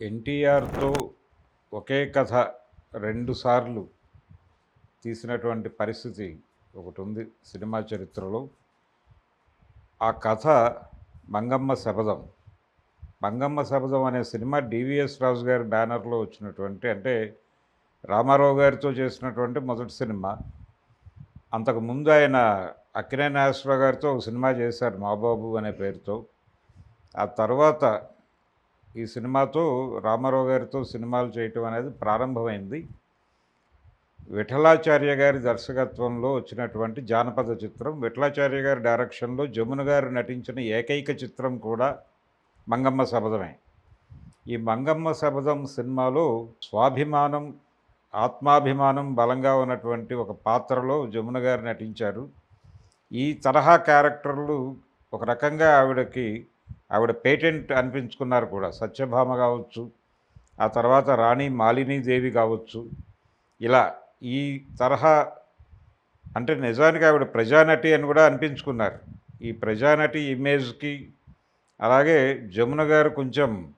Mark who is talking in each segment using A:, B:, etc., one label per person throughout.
A: ఎన్టీఆర్తో ఒకే కథ రెండుసార్లు తీసినటువంటి పరిస్థితి ఒకటి ఉంది సినిమా చరిత్రలో. ఆ కథ మంగమ్మ శబదం మంగమ్మ శబదం అనే సినిమా డివిఎస్ రాజు గారి బ్యానర్లో వచ్చినటువంటి అంటే రామారావు గారితో చేసినటువంటి మొదటి సినిమా. అంతకు ముందు ఆయన అక్కినే నాగేశ్వరరావు గారితో ఒక సినిమా చేశారు మాబాబు అనే పేరుతో. ఆ తర్వాత ఈ సినిమాతో రామారావు గారితో సినిమాలు చేయటం అనేది ప్రారంభమైంది. విఠలాచార్య గారి దర్శకత్వంలో వచ్చినటువంటి జానపద చిత్రం విఠలాచార్య గారి డైరెక్షన్లో జమున గారు నటించిన ఏకైక చిత్రం కూడా మంగమ్మ శబదమే ఈ మంగమ్మ శబదం సినిమాలో స్వాభిమానం ఆత్మాభిమానం బలంగా ఉన్నటువంటి ఒక పాత్రలో జమున గారు నటించారు. ఈ తరహా క్యారెక్టర్లు ఒక రకంగా ఆవిడకి ఆవిడ పేటెంట్ అనిపించుకున్నారు కూడా. సత్యభామ కావచ్చు ఆ తర్వాత రాణి మాలినీదేవి కావచ్చు. ఇలా ఈ తరహా అంటే నిజానికి ఆవిడ ప్రజానటి అని కూడా అనిపించుకున్నారు. ఈ ప్రజానటి ఇమేజ్కి అలాగే జమున గారు కొంచెం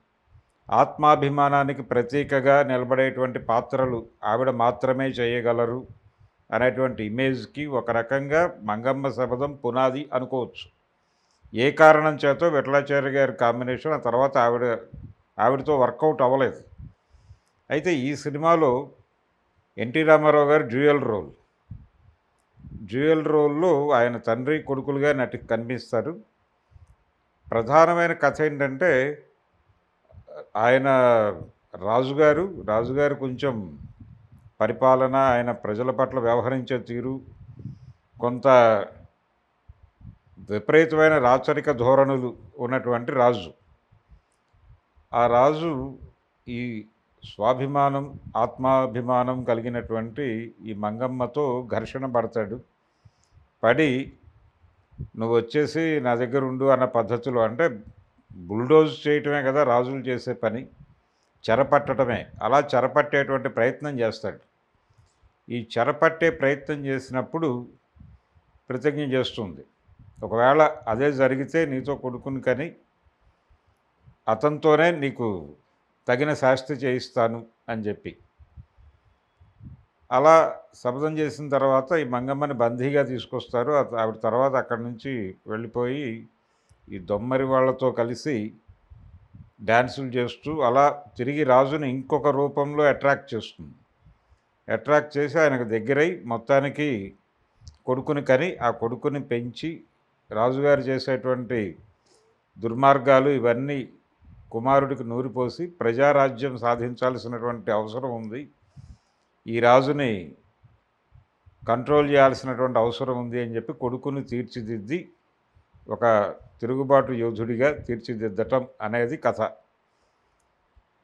A: ఆత్మాభిమానానికి ప్రతీకగా నిలబడేటువంటి పాత్రలు ఆవిడ మాత్రమే చేయగలరు అనేటువంటి ఇమేజ్కి ఒక రకంగా మంగమ్మ శబదం పునాది అనుకోవచ్చు. ఏ కారణం చేతో విఠలాచార్య గారి కాంబినేషన్ ఆ తర్వాత ఆవిడ ఆవిడతో వర్కౌట్ అవ్వలేదు. అయితే ఈ సినిమాలో ఎన్టీ రామారావు గారు డ్యూయల్ రోల్. డ్యూయల్ రోల్లో ఆయన తండ్రి కొడుకులుగా నటి కనిపిస్తారు. ప్రధానమైన కథ ఏంటంటే ఆయన రాజుగారు రాజుగారు కొంచెం పరిపాలన ఆయన ప్రజల పట్ల వ్యవహరించే తీరు కొంత విపరీతమైన రాచరిక ధోరణులు ఉన్నటువంటి రాజు. ఆ రాజు ఈ స్వాభిమానం ఆత్మాభిమానం కలిగినటువంటి ఈ మంగమ్మతో ఘర్షణ పడతాడు. పడి నువ్వు వచ్చేసి నా దగ్గర ఉండు అన్న పద్ధతులు అంటే బుల్డోజ్ చేయటమే కదా రాజులు చేసే పని. చెరపట్టడమే అలా చెరపట్టేటువంటి ప్రయత్నం చేస్తాడు. ఈ చెరపట్టే ప్రయత్నం చేసినప్పుడు ప్రతిజ్ఞ చేస్తుంది. ఒకవేళ అదే జరిగితే నీతో కొడుకుని కానీ అతనితోనే నీకు తగిన శాస్తి చేయిస్తాను అని చెప్పి. అలా శబ్దం చేసిన తర్వాత ఈ మంగమ్మని బందీగా తీసుకొస్తారు. ఆ- ఆవిడ తర్వాత అక్కడి నుంచి వెళ్ళిపోయి ఈ దొమ్మరి వాళ్ళతో కలిసి డ్యాన్సులు చేస్తూ అలా తిరిగి రాజుని ఇంకొక రూపంలో అట్రాక్ట్ చేస్తుంది. అట్రాక్ట్ చేసి ఆయనకు దగ్గరై మొత్తానికి కొడుకుని కని ఆ కొడుకుని పెంచి రాజుగారు చేసేటువంటి దుర్మార్గాలు ఇవన్నీ కుమారుడికి నూరిపోసి ప్రజారాజ్యం సాధించాల్సినటువంటి అవసరం ఉంది. ఈ రాజుని కంట్రోల్ చేయాల్సినటువంటి అవసరం ఉంది అని చెప్పి కొడుకుని తీర్చిదిద్ది ఒక తిరుగుబాటు యోధుడిగా తీర్చిదిద్దటం అనేది కథ.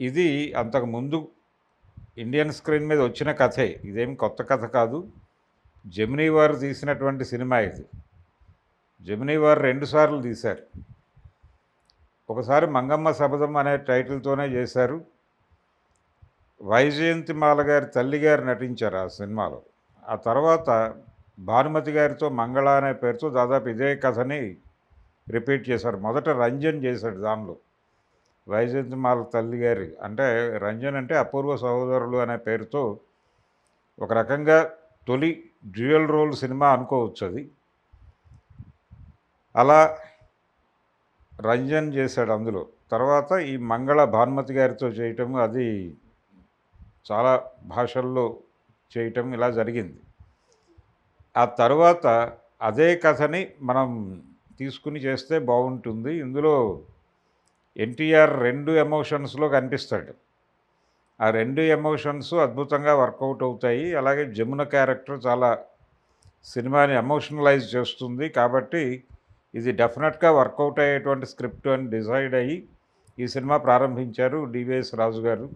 A: ఇది అంతకుముందు ఇండియన్ స్క్రీన్ మీద వచ్చిన కథే. ఇదేమి కొత్త కథ కాదు. జమినీ వారు తీసినటువంటి సినిమా ఇది. జమినీ వారు రెండుసార్లు తీశారు. ఒకసారి మంగమ్మ శబదం అనే టైటిల్తోనే చేశారు. వైజయంతిమాల గారి తల్లి గారు నటించారు ఆ సినిమాలో. ఆ తర్వాత భానుమతి గారితో మంగళ అనే పేరుతో దాదాపు ఇదే కథని రిపీట్ చేశారు. మొదట రంజన్ చేశాడు దానిలో. వైజయంతిమాల తల్లి గారి అంటే రంజన్ అంటే అపూర్వ సహోదరులు అనే పేరుతో ఒక రకంగా తొలి డ్యూయల్ రోల్ సినిమా అనుకోవచ్చు అది. అలా రంజన్ చేశాడు అందులో. తర్వాత ఈ మంగళ భానుమతి గారితో చేయటం అది చాలా భాషల్లో చేయటం ఇలా జరిగింది. ఆ తర్వాత అదే కథని మనం తీసుకుని చేస్తే బాగుంటుంది. ఇందులో ఎన్టీఆర్ రెండు ఎమోషన్స్లో కనిపిస్తాడు. ఆ రెండు ఎమోషన్స్ అద్భుతంగా వర్కౌట్ అవుతాయి. అలాగే జమున క్యారెక్టర్ చాలా సినిమాని ఎమోషనలైజ్ చేస్తుంది. కాబట్టి ఇది డెఫినెట్గా వర్కౌట్ అయ్యేటువంటి స్క్రిప్ట్ అని డిసైడ్ అయ్యి ఈ సినిమా ప్రారంభించారు డివిఎస్ రాజు గారు.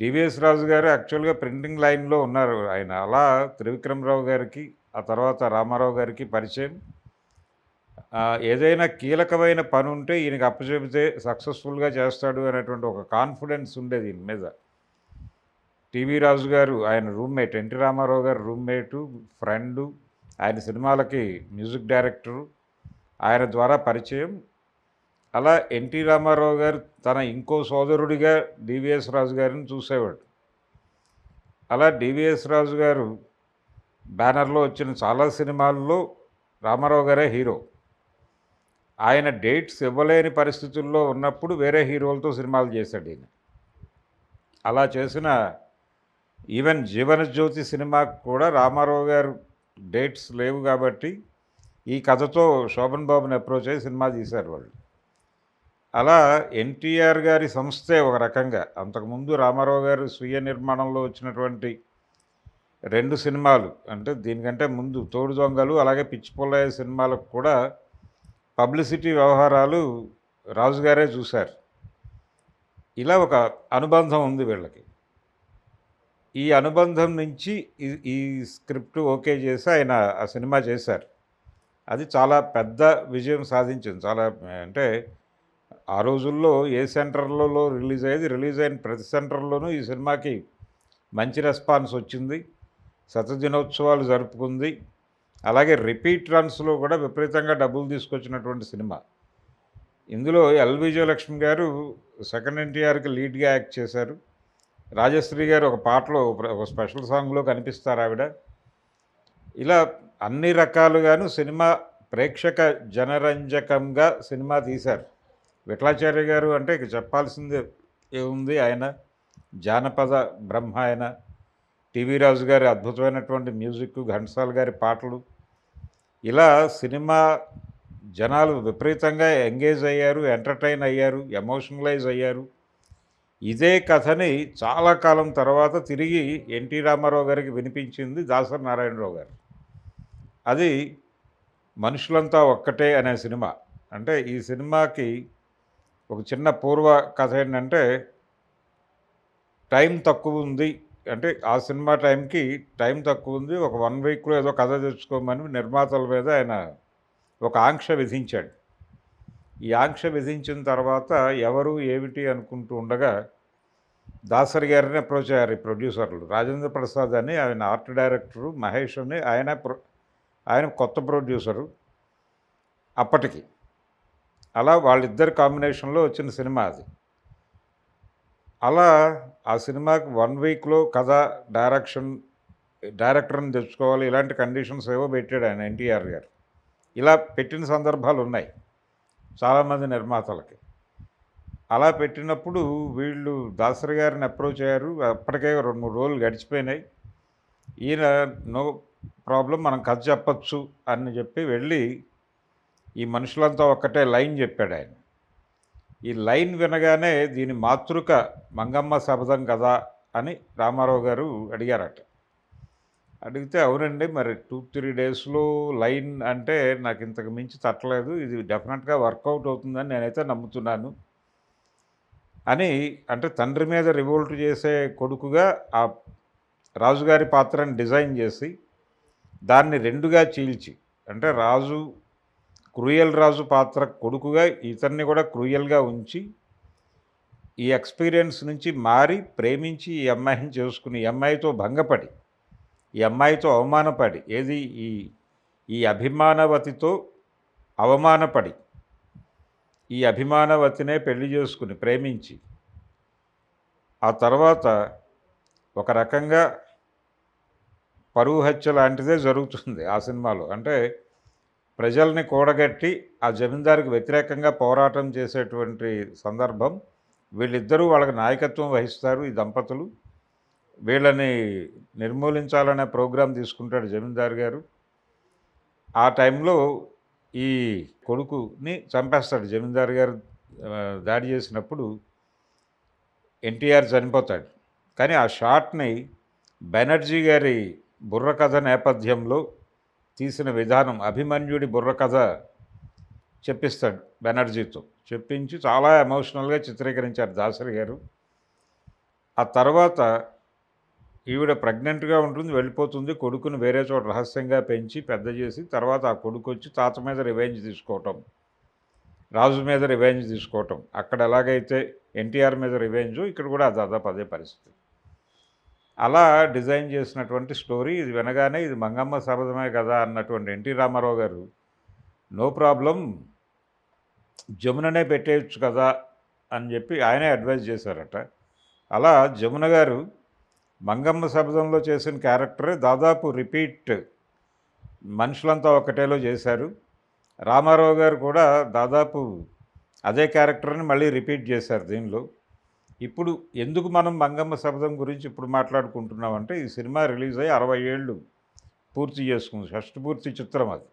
A: డివిఎస్ రాజు గారు యాక్చువల్గా ప్రింటింగ్ లైన్లో ఉన్నారు ఆయన. అలా త్రివిక్రమరావు గారికి ఆ తర్వాత రామారావు గారికి పరిచయం. ఏదైనా కీలకమైన పని ఉంటే ఈయనకి అప్పచెబితే సక్సెస్ఫుల్గా చేస్తాడు అనేటువంటి ఒక కాన్ఫిడెన్స్ ఉండేది ఈయన మీద. టీవీ రాజు గారు ఆయన రూమ్మేట్ ఎన్టీ రామారావు గారు రూమ్మేటు ఫ్రెండు ఆయన సినిమాలకి మ్యూజిక్ డైరెక్టరు ఆయన ద్వారా పరిచయం. అలా ఎన్టీ రామారావు గారు తన ఇంకో సోదరుడిగా డివిఎస్ రాజు గారిని చూసేవాడు. అలా డివిఎస్ రాజు గారు బ్యానర్లో వచ్చిన చాలా సినిమాల్లో రామారావు గారే హీరో. ఆయన డేట్స్ ఇవ్వలేని పరిస్థితుల్లో ఉన్నప్పుడు వేరే హీరోలతో సినిమాలు చేశాడు ఈయన. అలా చేసిన ఈవెన్ జీవనజ్యోతి సినిమాకు కూడా రామారావు గారు డేట్స్ లేవు కాబట్టి ఈ కథతో శోభన్ బాబుని అప్రోచ్ అయ్యి సినిమా తీశారు వాళ్ళు. అలా ఎన్టీఆర్ గారి సంస్థే ఒక రకంగా అంతకుముందు రామారావు గారు స్వీయ నిర్మాణంలో వచ్చినటువంటి రెండు సినిమాలు అంటే దీనికంటే ముందు తోడు దొంగలు అలాగే పిచ్చిపుల్లయ్య సినిమాలకు కూడా పబ్లిసిటీ వ్యవహారాలు రాజుగారే చూశారు. ఇలా ఒక అనుబంధం ఉంది వీళ్ళకి. ఈ అనుబంధం నుంచి ఈ ఈ స్క్రిప్ట్ ఓకే చేసి ఆయన ఆ సినిమా చేశారు. అది చాలా పెద్ద విజయం సాధించింది. చాలా అంటే ఆ రోజుల్లో ఏ సెంటర్లలో రిలీజ్ అయ్యేది రిలీజ్ అయిన ప్రతి సెంటర్లోనూ ఈ సినిమాకి మంచి రెస్పాన్స్ వచ్చింది. శతదినోత్సవాలు జరుపుకుంది. అలాగే రిపీట్ రన్స్లో కూడా విపరీతంగా డబ్బులు తీసుకొచ్చినటువంటి సినిమా. ఇందులో ఎల్ విజయలక్ష్మి గారు సెకండ్ ఎన్టీఆర్కి లీడ్గా యాక్ట్ చేశారు. రాజశ్రీ గారు ఒక పాటలో ఒక స్పెషల్ సాంగ్లో కనిపిస్తారు ఆవిడ. ఇలా అన్ని రకాలుగాను సినిమా ప్రేక్షక జనరంజకంగా సినిమా తీశారు. విఠలాచార్య గారు అంటే ఇక చెప్పాల్సింది ఏముంది ఆయన? జానపద బ్రహ్మ ఆయన టీవీ రాజు గారి అద్భుతమైనటువంటి మ్యూజిక్ ఘంటసాల గారి పాటలు. ఇలా సినిమా జనాలు విపరీతంగా ఎంగేజ్ అయ్యారు ఎంటర్టైన్ అయ్యారు ఎమోషనలైజ్ అయ్యారు. ఇదే కథని చాలా కాలం తర్వాత తిరిగి ఎన్టీ రామారావు గారికి వినిపించింది దాసరి నారాయణరావు గారు. అది మనుషులంతా ఒక్కటే అనే సినిమా. అంటే ఈ సినిమాకి ఒక చిన్న పూర్వ కథ ఏంటంటే టైం తక్కువ ఉంది. అంటే ఆ సినిమా టైంకి టైం తక్కువ ఉంది. ఒక వన్ వీక్లో ఏదో కథ తెచ్చుకోమని నిర్మాతల మీద ఆయన ఒక ఆంక్ష విధించాడు. ఈ ఆంక్ష విధించిన తర్వాత ఎవరు ఏమిటి అనుకుంటూ ఉండగా దాసరి గారిని అప్రోచ్ అయ్యారు ఈ ప్రొడ్యూసర్లు. రాజేంద్ర ప్రసాద్ అని ఆయన ఆర్ట్ డైరెక్టరు మహేష్ అని ఆయన ప్రో ఆయన కొత్త ప్రొడ్యూసరు అప్పటికి. అలా వాళ్ళిద్దరి కాంబినేషన్లో వచ్చిన సినిమా అది. అలా ఆ సినిమాకి వన్ వీక్లో కథ డైరెక్షన్ డైరెక్టర్ని తెచ్చుకోవాలి ఇలాంటి కండిషన్స్ ఏవో పెట్టాడు ఆయన ఎన్టీఆర్ గారు. ఇలా పెట్టిన సందర్భాలు ఉన్నాయి చాలామంది నిర్మాతలకి. అలా పెట్టినప్పుడు వీళ్ళు దాసరి గారిని అప్రోచ్ అయ్యారు. అప్పటికే రెండు మూడు రోజులు గడిచిపోయినాయి. ఈయన నో ప్రాబ్లం మనం కథ చెప్పచ్చు అని చెప్పి వెళ్ళి ఈ మనుషులంతా ఒక్కటే లైన్ చెప్పాడు ఆయన. ఈ లైన్ వినగానే దీని మాతృక మంగమ్మ శబదం కదా అని రామారావు గారు అడిగారట. అడిగితే అవునండి మరి టూ త్రీ డేస్లో లైన్ అంటే నాకు ఇంతకు మించి తట్టలేదు ఇది డెఫినెట్గా వర్కౌట్ అవుతుందని నేనైతే నమ్ముతున్నాను అని అంటే తండ్రి మీద రివోల్ట్ చేసే కొడుకుగా ఆ రాజుగారి పాత్రని డిజైన్ చేసి దాన్ని రెండుగా చీల్చి అంటే రాజు క్రూయల్ రాజు పాత్ర కొడుకుగా ఇతన్ని కూడా క్రూయల్గా ఉంచి ఈ ఎక్స్పీరియన్స్ నుంచి మారి ప్రేమించి ఈ అమ్మాయిని చేసుకుని ఈ అమ్మాయితో భంగపడి ఈ అమ్మాయితో అవమానపడి ఏది ఈ ఈ అభిమానవతితో అవమానపడి ఈ అభిమానవతినే పెళ్ళి చేసుకుని ప్రేమించి ఆ తర్వాత ఒక రకంగా పరువు హత్య లాంటిదే జరుగుతుంది ఆ సినిమాలో. అంటే ప్రజల్ని కూడగట్టి ఆ జమీందారికి వ్యతిరేకంగా పోరాటం చేసేటువంటి సందర్భం వీళ్ళిద్దరూ వాళ్ళకి నాయకత్వం వహిస్తారు ఈ దంపతులు. వీళ్ళని నిర్మూలించాలనే ప్రోగ్రాం తీసుకుంటాడు జమీందారు గారు. ఆ టైంలో ఈ కొడుకుని చంపేస్తాడు జమీందారు గారు దాడి చేసినప్పుడు ఎన్టీఆర్ చనిపోతాడు. కానీ ఆ షాట్ని బెనర్జీ గారి బుర్రకథ నేపథ్యంలో తీసిన విధానం అభిమన్యుడి బుర్రకథ చెప్పిస్తాడు బెనర్జీతో. చెప్పించి చాలా ఎమోషనల్గా చిత్రీకరించారు దాసరి గారు. ఆ తర్వాత ఈవిడ ప్రెగ్నెంట్గా ఉంటుంది వెళ్ళిపోతుంది కొడుకుని వేరే చోట రహస్యంగా పెంచి పెద్ద చేసి తర్వాత ఆ కొడుకు వచ్చి తాత మీద రివెంజ్ తీసుకోవటం రాజు మీద రివెంజ్ తీసుకోవటం. అక్కడ ఎలాగైతే ఎన్టీఆర్ మీద రివెంజ్ ఇక్కడ కూడా దాదాపు అదే పరిస్థితి. అలా డిజైన్ చేసినటువంటి స్టోరీ ఇది వినగానే ఇది మంగమ్మ సరదమే కదా అన్నటువంటి ఎన్టీ రామారావు గారు నో ప్రాబ్లం జముననే పెట్టేయచ్చు కదా అని చెప్పి ఆయనే అడ్వైజ్ చేశారట. అలా జమున గారు మంగమ్మ శబ్దంలో చేసిన క్యారెక్టరే దాదాపు రిపీట్ మనుషులంతా ఒకటేలో చేశారు. రామారావు గారు కూడా దాదాపు అదే క్యారెక్టర్ని మళ్ళీ రిపీట్ చేశారు దీనిలో. ఇప్పుడు ఎందుకు మనం మంగమ్మ శబ్దం గురించి ఇప్పుడు మాట్లాడుకుంటున్నామంటే ఈ సినిమా రిలీజ్ అయ్యి అరవై ఏళ్ళు పూర్తి చేసుకుంది. షష్ట పూర్తి చిత్రం అది.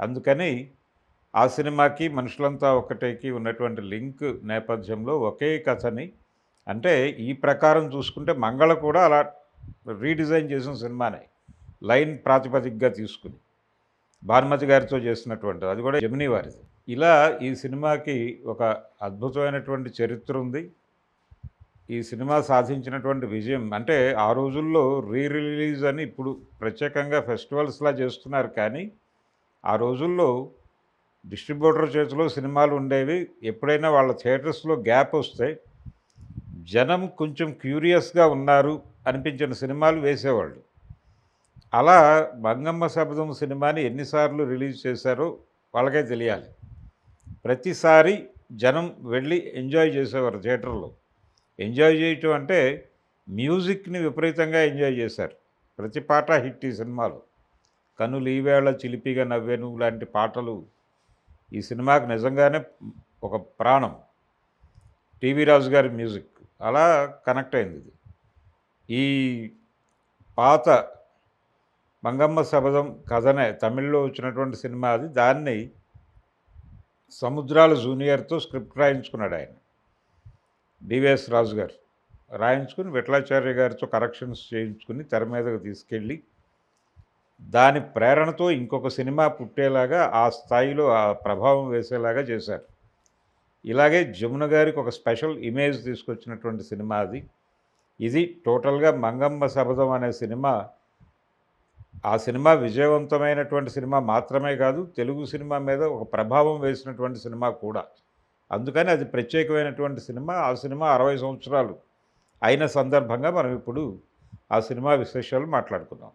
A: అందుకని ఆ సినిమాకి మనుషులంతా ఒకటేకి ఉన్నటువంటి లింక్ నేపథ్యంలో ఒకే కథని అంటే ఈ ప్రకారం చూసుకుంటే మంగళ కూడా అలా రీడిజైన్ చేసిన సినిమానే. లైన్ ప్రాతిపదికగా తీసుకుని భానుమతి గారితో చేసినటువంటి అది కూడా జమినీ వారిది. ఇలా ఈ సినిమాకి ఒక అద్భుతమైనటువంటి చరిత్ర ఉంది. ఈ సినిమా సాధించినటువంటి విజయం. అంటే ఆ రోజుల్లో రీ రిలీజ్ అని ఇప్పుడు ప్రత్యేకంగా ఫెస్టివల్స్లా చేస్తున్నారు కానీ ఆ రోజుల్లో డిస్ట్రిబ్యూటర్ చేతిలో సినిమాలు ఉండేవి. ఎప్పుడైనా వాళ్ళ థియేటర్స్లో గ్యాప్ వస్తే జనం కొంచెం క్యూరియస్గా ఉన్నారు అనిపించిన సినిమాలు వేసేవాళ్ళు. అలా మంగమ్మ శబ్దం సినిమాని ఎన్నిసార్లు రిలీజ్ చేశారో వాళ్ళకే తెలియాలి. ప్రతిసారి జనం వెళ్ళి ఎంజాయ్ చేసేవారు థియేటర్లో. ఎంజాయ్ చేయటం అంటే మ్యూజిక్ని విపరీతంగా ఎంజాయ్ చేశారు. ప్రతి పాట హిట్ ఈ సినిమాలో. కనులు ఈవేళ చిలిపిగా నవ్వెను లాంటి పాటలు ఈ సినిమాకు నిజంగానే ఒక ప్రాణం. టీవీ రాజు గారి మ్యూజిక్. అలా కనెక్ట్ అయింది ఇది. ఈ పాత మంగమ్మ శబదం కథనే తమిళ్ళో వచ్చినటువంటి సినిమా అది. దాన్ని సముద్రాల జూనియర్తో స్క్రిప్ట్ రాయించుకున్నాడు ఆయన. డివిఎస్ రాజు గారు రాయించుకుని విఠలాచార్య గారితో కరెక్షన్స్ చేయించుకుని తెర మీదకు తీసుకెళ్ళి దాని ప్రేరణతో ఇంకొక సినిమా పుట్టేలాగా ఆ స్థాయిలో ఆ ప్రభావం వేసేలాగా చేశారు. ఇలాగే జమున గారికి ఒక స్పెషల్ ఇమేజ్ తీసుకొచ్చినటువంటి సినిమా అది. ఇది టోటల్గా మంగమ్మ శబదం అనే సినిమా. ఆ సినిమా విజయవంతమైనటువంటి సినిమా మాత్రమే కాదు తెలుగు సినిమా మీద ఒక ప్రభావం వేసినటువంటి సినిమా కూడా. అందుకని అది ప్రత్యేకమైనటువంటి సినిమా. ఆ సినిమా అరవై సంవత్సరాలు అయిన సందర్భంగా మనం ఇప్పుడు ఆ సినిమా విశేషాలు మాట్లాడుకుందాం.